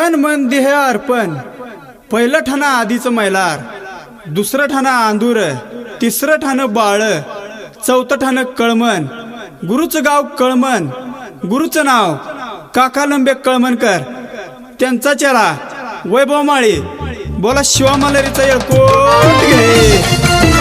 तन मन देह अर्पण पहिलं ठाणं आधीचं मैलार दुसरं ठाणं आंदूर तिसरं ठाणं बाळ चौथं ठाणं कळमन गुरुचं गाव कळमन गुरुचं नाव काका लंबे कळमनकर त्यांचा चेहरा वैभव माळी बोला शिवा मल्हारीचा येळकोट घे.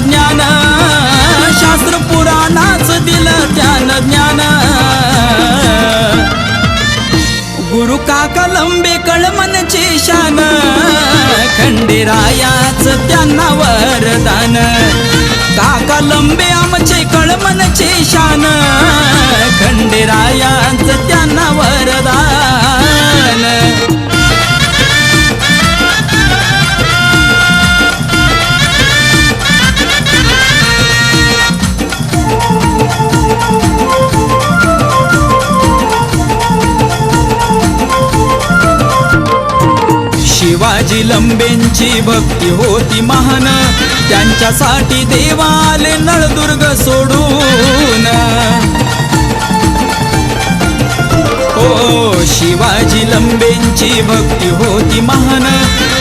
ತಂತ್ರಜ್ಞಾನ शिवाजी लंबेंची भक्ती होती महान. त्यांच्यासाठी देवाले नळदुर्ग सोडून. हो शिवाजी लंबेंची भक्ती होती महान.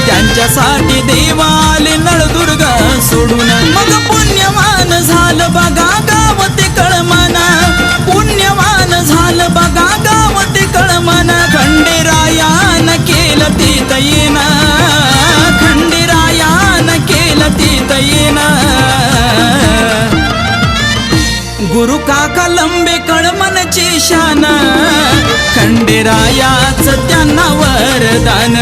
त्यांच्यासाठी देवाले नळदुर्ग सोडून. गुरु काका लंबे कळमनचे शान खंडेरायाच त्यांना वरदान.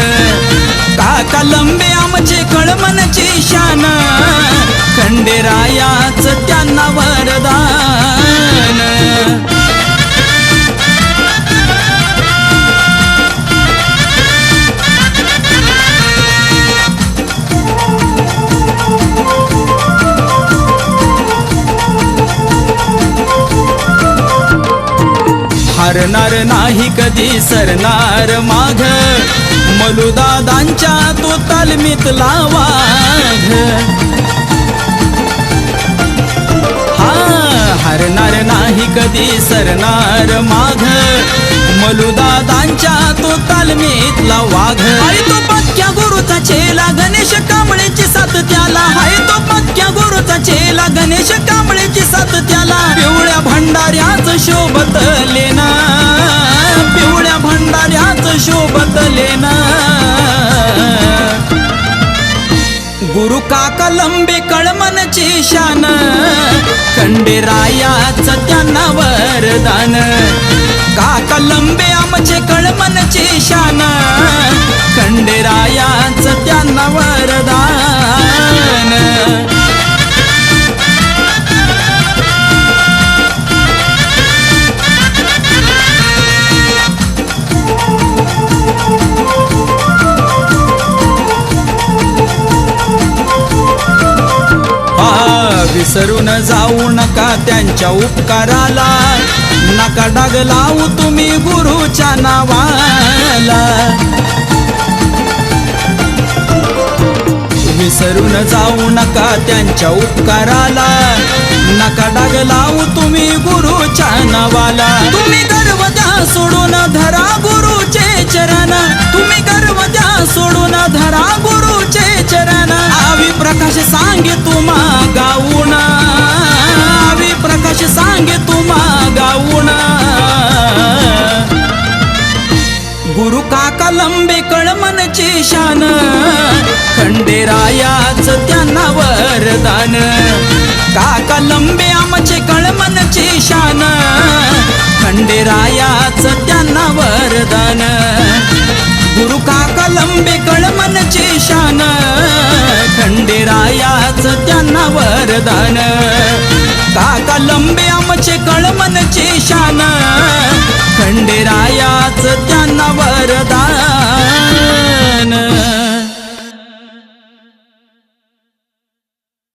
हरणार नाही कधी सरणार माघ. मलुदादांच्या तो तालमीत वाघ हा हरणार नाही कधी सरणार माघ. मलुदादांच्या तो तालमीतला वाघ हाय तो पक्क्या गुरुचा चेला गणेश कांबळेची साथ त्याला. हाय तो पक्क्या गुरुचा चेला गणेश कांबळेची साथ त्याला. पिवळ्या भंडाऱ्याच शोभत लेना. बदले ना गुरु काका लंबे कळमनचे शान खंडेरायाच त्यांना वरदान. काका लंबे आमचे कळमनचे शान विसरून जाऊ नका त्यांच्या उपकाराला. नका डाग लावू तुम्ही गुरुच्या नावाला. विसरून जाऊ नका त्यांच्या उपकाराला. नका डाग लावू तुम्ही गुरुच्या नावाला. तुम्ही गर्व द्या सोडून धरा गुरुचे चरण. तुम्ही गर्व द्या सोडून धरा गुरुचे चरण. आवी प्रकाश सांगे तुम्हा गुरु काका लंबे कळमनचे शान. खंडेरायाच त्यांना वरदान काका लंबे आमचे कळमनचे शान. खंडेरायाच त्यांना वरदान गुरु काका लंबे कळमनचे शान. खंडेरायाच त्यांना वरदान काका लंबे आमचे कळमनचे शान. खंडेरा त्यांना वरदान